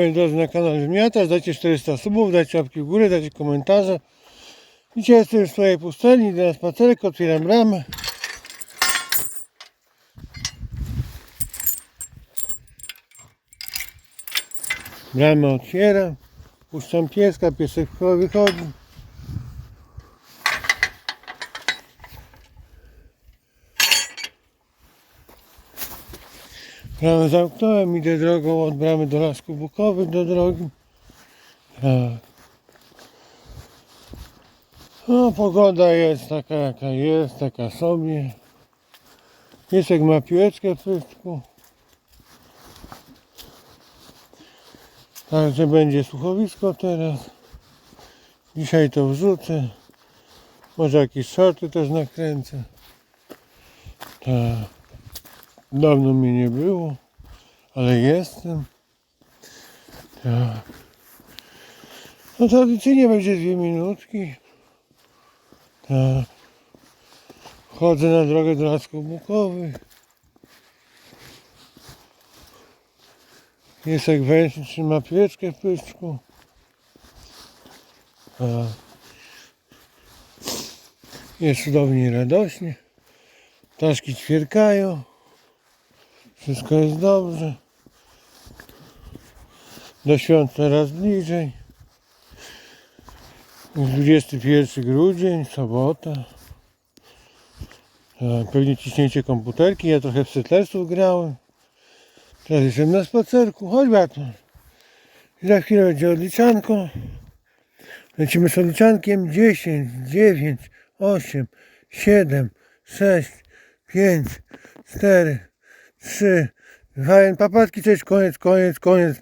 Drodzy na kanale Zmiata, dajcie 400 subów, dajcie łapki w górę, dajcie komentarze. Dzisiaj jestem w swojej pustelni, idę na spacerek, otwieram bramę. Bramę otwieram, puszczam pieska, piesek wychodzi. Bramę zamknąłem, idę drogą od bramy do Lasków Bukowych do drogi. Tak. No, pogoda jest taka jaka jest, taka sobie. Piesek ma piłeczkę w pysku. Także będzie słuchowisko teraz. Dzisiaj to wrzucę. Może jakieś shorty też nakręcę. Tak. Dawno mnie nie było, ale jestem. Tak. No tradycyjnie będzie dwie minutki. Tak. Chodzę na drogę do Lasków Bukowych. Piesek węższy trzyma pieczkę w pyczku. Jest cudownie i radośnie. Ptaszki ćwierkają. Wszystko jest dobrze. Do świąt coraz bliżej. Jest 21 grudzień, sobota. Pewnie ciśnięcie komputerki. Ja trochę w setlerstwo grałem. Teraz jestem na spacerku. Chodź Batman. I za chwilę będzie odliczanko. Lecimy z odliczankiem 10, 9, 8, 7, 6, 5, 4, 3, 2, papatki, jest koniec, koniec, koniec.